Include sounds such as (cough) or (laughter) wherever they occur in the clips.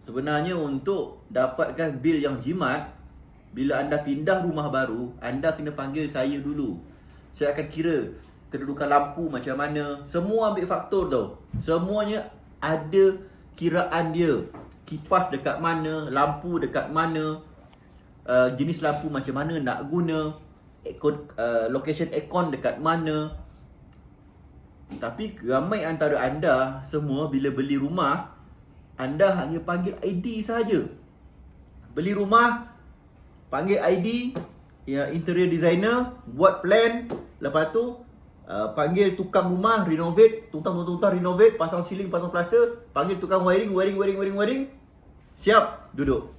Sebenarnya untuk dapatkan bil yang jimat Bila anda pindah rumah baru Anda kena panggil saya dulu. Saya akan kira Kedudukan lampu macam mana. Semua ambil faktor tau. Semuanya ada kiraan dia. Kipas dekat mana Lampu dekat mana uh, Jenis lampu macam mana nak guna aircon, uh, Location aircon dekat mana. Tapi ramai antara anda Semua bila beli rumah anda hanya panggil ID sahaja. Beli rumah, panggil ID, ya interior designer, buat plan, lepas tu uh, panggil tukang rumah renovate, tukang-tukang renovate, pasang ceiling, pasang plaster, panggil tukang wiring, wiring, wiring, wiring, wiring. Siap, duduk.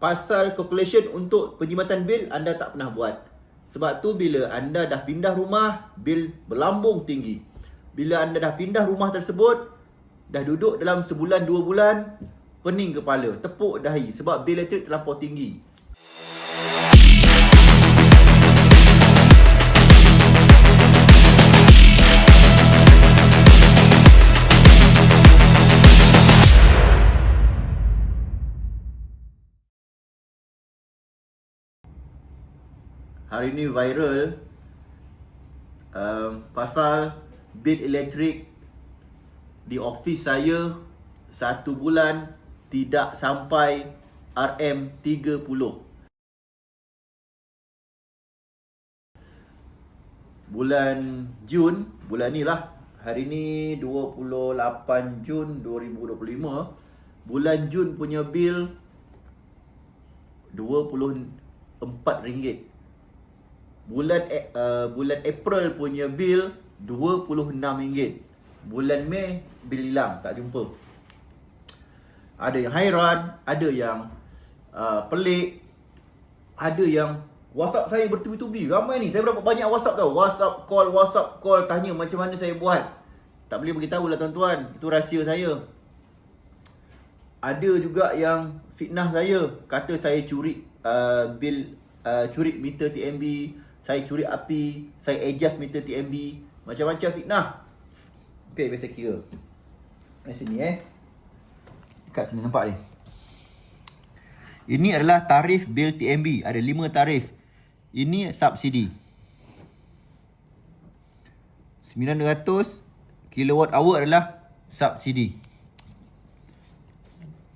Pasal calculation untuk penjimatan bil anda tak pernah buat. Sebab tu bila anda dah pindah rumah, bil berlambung tinggi. Bila anda dah pindah rumah tersebut, dah duduk dalam sebulan dua bulan pening kepala, tepuk dahi sebab bil elektrik terlampau tinggi. Hari ni viral um, pasal bil elektrik di office saya satu bulan tidak sampai RM30. Bulan Jun, bulan ni lah. Hari ni 28 Jun 2025. Bulan Jun punya bil RM24. Bulan uh, bulan April punya bil RM26. Bulan Mei bil hilang, tak jumpa. Ada yang hairan, ada yang uh, pelik, ada yang WhatsApp saya bertubi-tubi. Ramai ni, saya berapa banyak WhatsApp tau. WhatsApp call, WhatsApp call, tanya macam mana saya buat. Tak boleh beritahu lah tuan-tuan. Itu rahsia saya. Ada juga yang fitnah saya. Kata saya curi uh, bil, uh, curi meter TMB. Saya curi api. Saya adjust meter TMB. Macam-macam fitnah. Okay, biasa kira. Di sini eh. Dekat sini nampak ni. Ini adalah tarif bil TMB. Ada 5 tarif. Ini subsidi. 900 kilowatt hour adalah subsidi.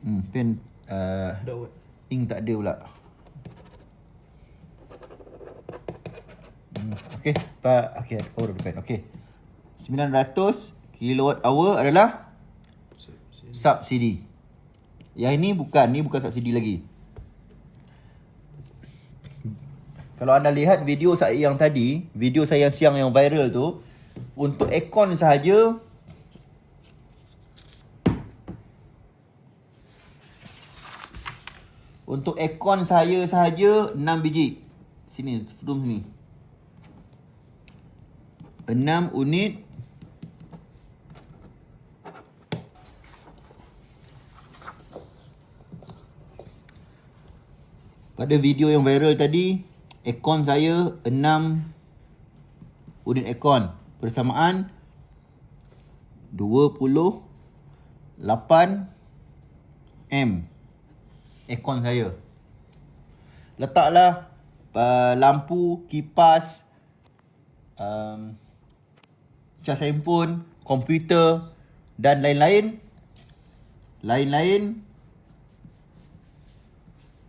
Hmm, pen uh, ink tak ada pula. Hmm, okey, pak okey, oh pen. Okey. 900 kilowatt hour adalah subsidi. Yang ini bukan, ni bukan subsidi lagi. Kalau anda lihat video saya yang tadi, video saya yang siang yang viral tu, untuk aircon sahaja Untuk aircon saya sahaja 6 biji. Sini, zoom sini. 6 unit Pada video yang viral tadi, aircon saya 6 unit aircon bersamaan 28 M aircon saya. Letaklah uh, lampu, kipas, um, cas handphone, komputer dan lain-lain lain-lain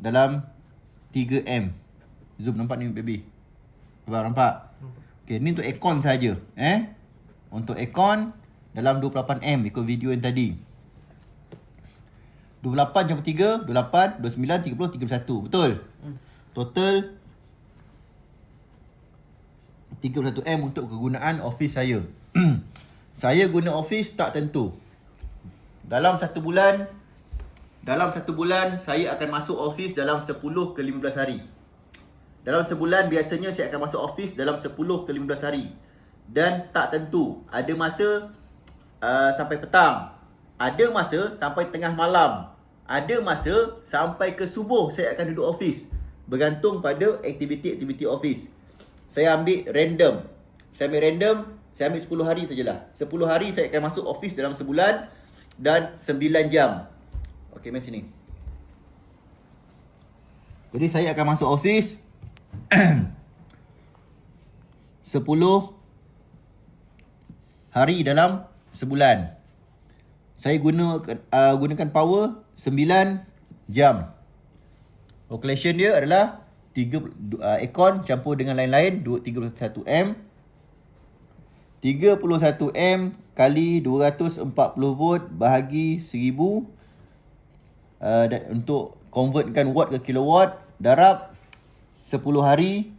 dalam 3M. Zoom nampak ni baby. Abang nampak? Okey, ni untuk aircon saja, eh? Untuk aircon dalam 28M ikut video yang tadi. 28 campur 3, 28, 29, 30, 31. Betul? Total 31M untuk kegunaan office saya. (clears throat) saya guna office tak tentu. Dalam satu bulan, dalam satu bulan saya akan masuk office dalam 10 ke 15 hari. Dalam sebulan biasanya saya akan masuk office dalam 10 ke 15 hari. Dan tak tentu. Ada masa uh, sampai petang. Ada masa sampai tengah malam. Ada masa sampai ke subuh saya akan duduk office. Bergantung pada aktiviti-aktiviti office. Saya ambil random. Saya ambil random, saya ambil 10 hari sajalah. 10 hari saya akan masuk office dalam sebulan dan 9 jam. Okey, mari sini. Jadi saya akan masuk office (clears throat) 10 hari dalam sebulan. Saya guna uh, gunakan power 9 jam. Calculation dia adalah 3 uh, aircon campur dengan lain-lain 31 M 31 M kali 240 volt bahagi 1000 uh, untuk convertkan watt ke kilowatt darab 10 hari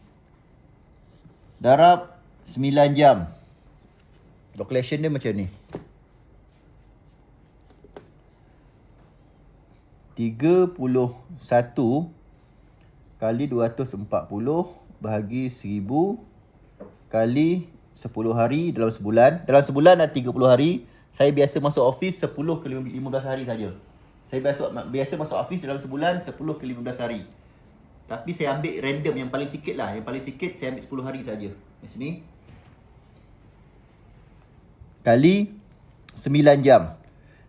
darab 9 jam. Calculation dia macam ni. 31 kali 240 bahagi 1000 kali 10 hari dalam sebulan. Dalam sebulan ada 30 hari. Saya biasa masuk office 10 ke 15 hari saja. Saya biasa biasa masuk office dalam sebulan 10 ke 15 hari. Tapi saya ambil random yang paling sikit lah. Yang paling sikit saya ambil 10 hari saja. Di sini. Kali 9 jam.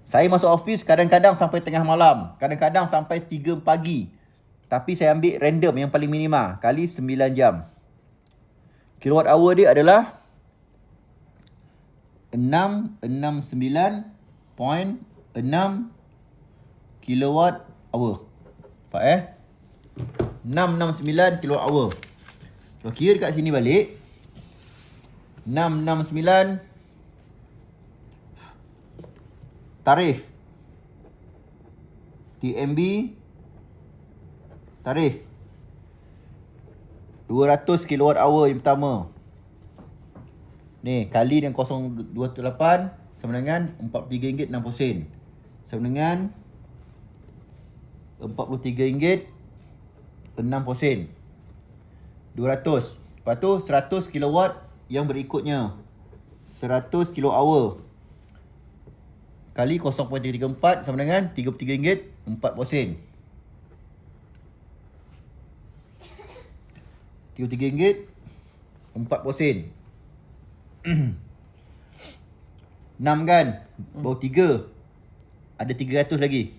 Saya masuk office kadang-kadang sampai tengah malam. Kadang-kadang sampai 3 pagi. Tapi saya ambil random yang paling minima. Kali 9 jam. Kilowatt hour dia adalah 669.6 kilowatt hour. Nampak eh? 669 kilowatt hour. Kalau kira dekat sini balik 669 tarif TMB tarif 200 kilowatt hour yang pertama Ni kali dengan 028 sama dengan RM43.60 sama dengan RM43.60 200 Lepas tu 100 kilowatt yang berikutnya 100 kilo hour Kali 0.34 sama dengan RM33.4 RM33.4 (clears throat) Enam kan? Baru tiga. Ada tiga ratus lagi.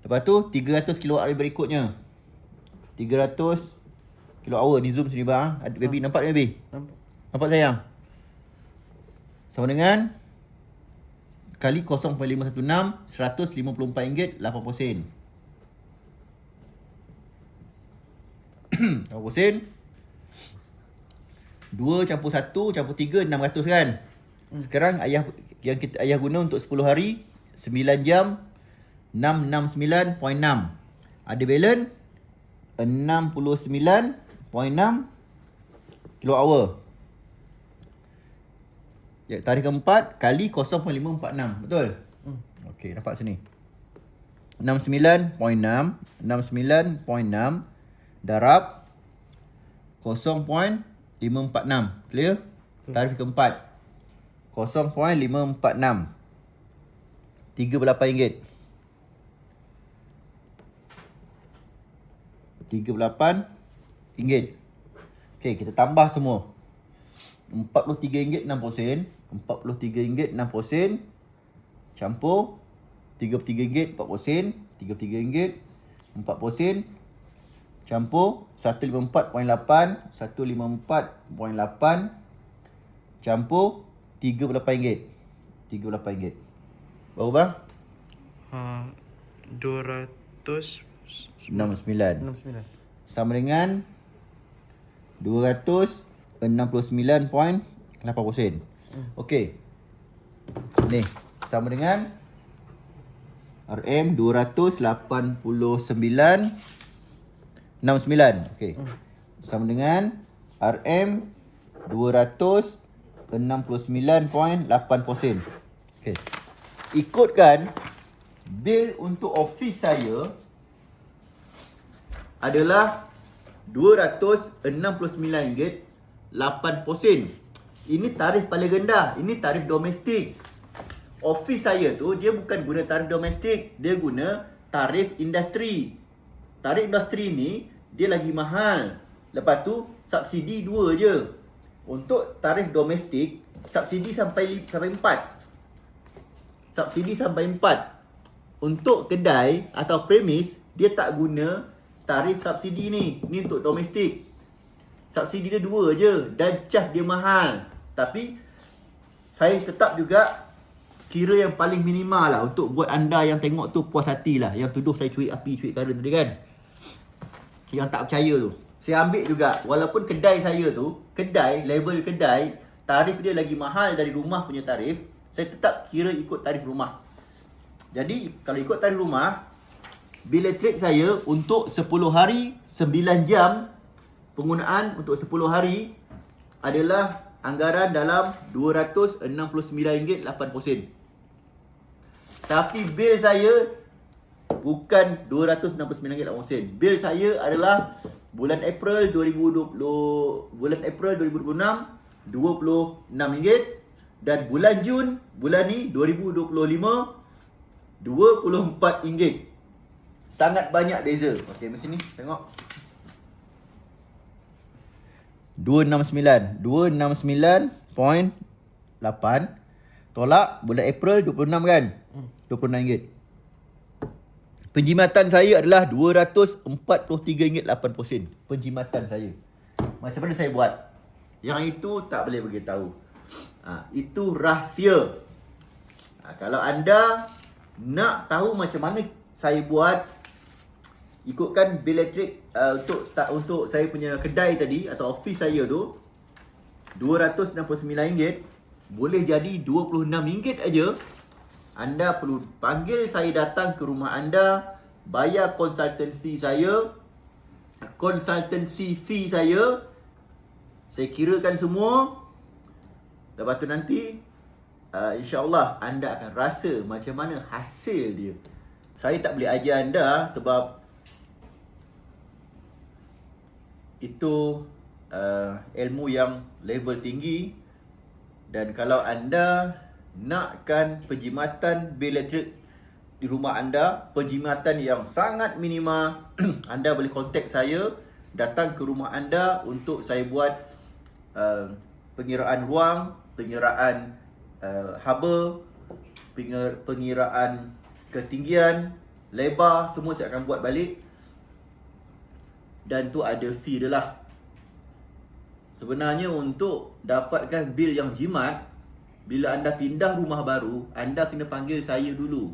Lepas tu, tiga ratus kilo hour berikutnya. Tiga ratus kilo hour. Ni zoom sini bang. Ada baby, nampak ni baby? Nampak. Nampak sayang? Sama dengan kali 0.516 154 ringgit 80 sen. (clears throat) 80 sen. 2 campur 1 campur 3 600 kan. Hmm. Sekarang ayah yang kita ayah guna untuk 10 hari 9 jam 669.6. Ada balance 69.6 kilo hour. Ya, tarikh keempat kali 0.546. Betul? Hmm. Okey, dapat sini. 69.6 69.6 darab 0.546 546. Clear? Hmm. Tarif keempat. 0.546. RM38. RM38. Okey, kita tambah semua. RM43.60. RM43.60. Campur. RM33.40. RM33.40 campur 154.8 154.8 campur 38 ringgit 38 ringgit berapa bang uh, 269 69 sama dengan 269.80 sen hmm. okey ni sama dengan RM 289 69. Okey. Hmm. Sama dengan RM 269.8%. Okey. Ikutkan bil untuk office saya adalah RM269.8%. Ini tarif paling rendah. Ini tarif domestik. Office saya tu dia bukan guna tarif domestik, dia guna tarif industri. Tarif industri ni dia lagi mahal. Lepas tu subsidi dua je. Untuk tarif domestik subsidi sampai sampai empat. Subsidi sampai empat. untuk kedai atau premis dia tak guna tarif subsidi ni. Ni untuk domestik. Subsidi dia dua je dan cas dia mahal. Tapi saya tetap juga kira yang paling minimal lah untuk buat anda yang tengok tu puas hati lah. Yang tuduh saya cuik api, cuik karen tadi kan. Yang tak percaya tu. Saya ambil juga walaupun kedai saya tu, kedai, level kedai, tarif dia lagi mahal dari rumah punya tarif, saya tetap kira ikut tarif rumah. Jadi kalau ikut tarif rumah, bil elektrik saya untuk 10 hari 9 jam penggunaan untuk 10 hari adalah anggaran dalam RM269.80. Tapi bil saya bukan RM269.80. Bil saya adalah bulan April 2020 bulan April 2026 RM26 dan bulan Jun bulan ni 2025 RM24. Sangat banyak beza. Okey, mesti ni. Tengok. 269 269.8 Tolak bulan April 26 kan? RM26 Penjimatan saya adalah RM243.80 Penjimatan saya. Macam mana saya buat? Yang itu tak boleh beritahu ha, Itu rahsia. Ha, Kalau anda nak tahu macam mana saya buat ikutkan bil elektrik uh, untuk tak untuk saya punya kedai tadi atau office saya tu RM269 boleh jadi RM26 aja. Anda perlu panggil saya datang ke rumah anda bayar consultant fee saya consultancy fee saya. Saya kirakan semua. Lepas tu nanti uh, insyaallah anda akan rasa macam mana hasil dia. Saya tak boleh ajar anda sebab itu uh, ilmu yang level tinggi. Dan kalau anda nakkan penjimatan bil elektrik di rumah anda penjimatan yang sangat minima (clears throat) anda boleh kontak saya datang ke rumah anda untuk saya buat uh, pengiraan ruang pengiraan uh, haba pengir- pengiraan ketinggian lebar semua saya akan buat balik dan tu ada fee dia lah. Sebenarnya untuk dapatkan bil yang jimat, bila anda pindah rumah baru, anda kena panggil saya dulu.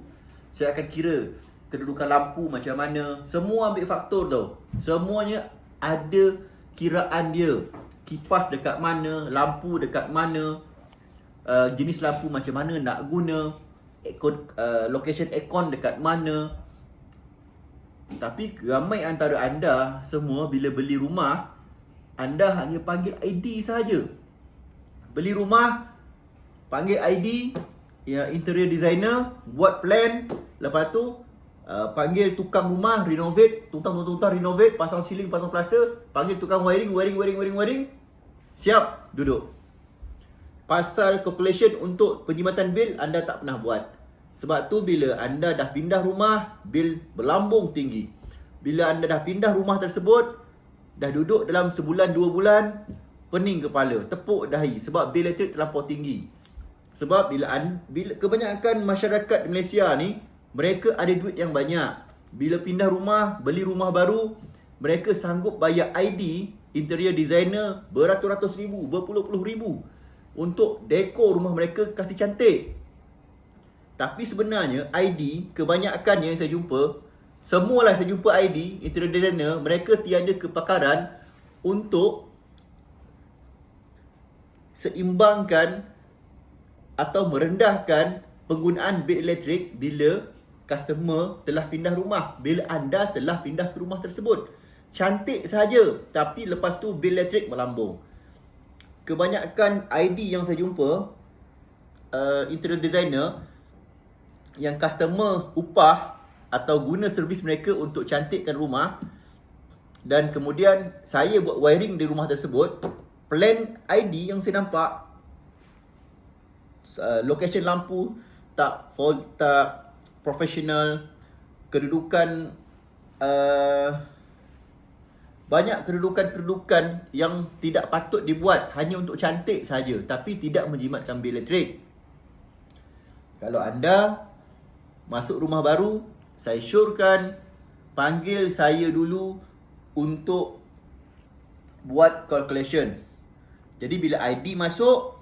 Saya akan kira kedudukan lampu macam mana. Semua ambil faktor tau. Semuanya ada kiraan dia. Kipas dekat mana, lampu dekat mana, uh, jenis lampu macam mana nak guna, aircon, uh, location aircon dekat mana, tapi ramai antara anda semua bila beli rumah anda hanya panggil ID saja. Beli rumah panggil ID ya interior designer buat plan. Lepas tu uh, panggil tukang rumah renovate. Tukang-tukang renovate pasang ceiling pasang plaster. Panggil tukang wiring wiring wiring wiring wiring. Siap duduk. Pasal calculation untuk penjimatan bil anda tak pernah buat sebab tu bila anda dah pindah rumah, bil berlambung tinggi. Bila anda dah pindah rumah tersebut, dah duduk dalam sebulan dua bulan, pening kepala, tepuk dahi sebab bil elektrik terlampau tinggi. Sebab bila, anda, bila kebanyakan masyarakat di Malaysia ni, mereka ada duit yang banyak. Bila pindah rumah, beli rumah baru, mereka sanggup bayar ID interior designer beratus-ratus ribu, berpuluh-puluh ribu untuk dekor rumah mereka kasih cantik. Tapi sebenarnya ID kebanyakan yang saya jumpa Semualah saya jumpa ID interior designer Mereka tiada kepakaran untuk Seimbangkan Atau merendahkan penggunaan bil elektrik Bila customer telah pindah rumah Bila anda telah pindah ke rumah tersebut. Cantik saja Tapi lepas tu bil elektrik melambung. Kebanyakan ID yang saya jumpa uh, Interior designer yang customer upah atau guna servis mereka untuk cantikkan rumah dan kemudian saya buat wiring di rumah tersebut plan ID yang saya nampak uh, location lampu tak fault tak professional kedudukan uh, banyak kedudukan-kedudukan yang tidak patut dibuat hanya untuk cantik saja tapi tidak menjimatkan bil elektrik. Kalau anda masuk rumah baru, saya syorkan panggil saya dulu untuk buat calculation. Jadi bila ID masuk,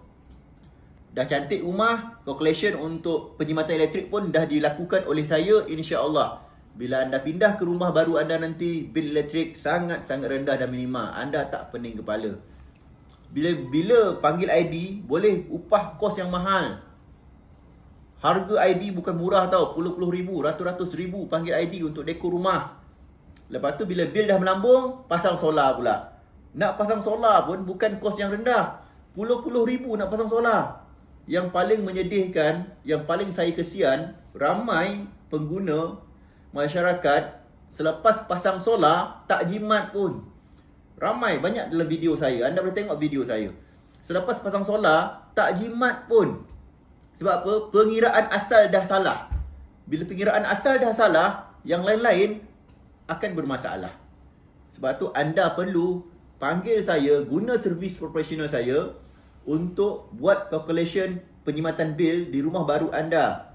dah cantik rumah, calculation untuk penjimatan elektrik pun dah dilakukan oleh saya insya-Allah. Bila anda pindah ke rumah baru anda nanti bil elektrik sangat-sangat rendah dan minima. Anda tak pening kepala. Bila bila panggil ID boleh upah kos yang mahal. Harga ID bukan murah tau, puluh-puluh ribu, ratus-ratus ribu panggil ID untuk dekor rumah. Lepas tu bila bil dah melambung, pasang solar pula. Nak pasang solar pun bukan kos yang rendah. Puluh-puluh ribu nak pasang solar. Yang paling menyedihkan, yang paling saya kesian, ramai pengguna masyarakat selepas pasang solar tak jimat pun. Ramai banyak dalam video saya. Anda boleh tengok video saya. Selepas pasang solar tak jimat pun. Sebab apa? Pengiraan asal dah salah. Bila pengiraan asal dah salah, yang lain-lain akan bermasalah. Sebab tu anda perlu panggil saya, guna servis profesional saya untuk buat calculation penyimatan bil di rumah baru anda.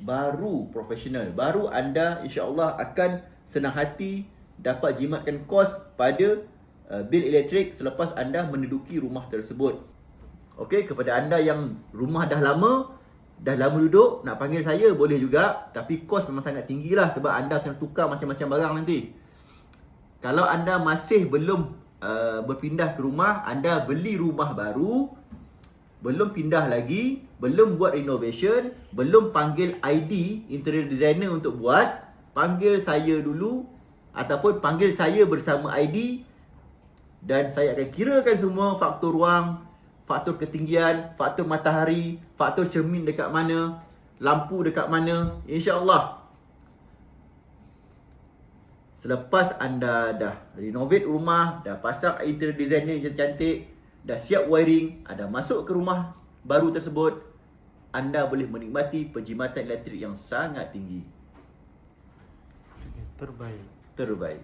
Baru profesional. Baru anda insya-Allah akan senang hati dapat jimatkan kos pada uh, bil elektrik selepas anda menduduki rumah tersebut. Okey, kepada anda yang rumah dah lama, dah lama duduk, nak panggil saya boleh juga. Tapi kos memang sangat tinggi lah sebab anda kena tukar macam-macam barang nanti. Kalau anda masih belum uh, berpindah ke rumah, anda beli rumah baru, belum pindah lagi, belum buat renovation, belum panggil ID interior designer untuk buat, panggil saya dulu ataupun panggil saya bersama ID dan saya akan kirakan semua faktor ruang, faktor ketinggian, faktor matahari, faktor cermin dekat mana, lampu dekat mana, insya-Allah. Selepas anda dah renovate rumah, dah pasang interior designer yang cantik, dah siap wiring, anda masuk ke rumah baru tersebut, anda boleh menikmati penjimatan elektrik yang sangat tinggi. Terbaik. Terbaik.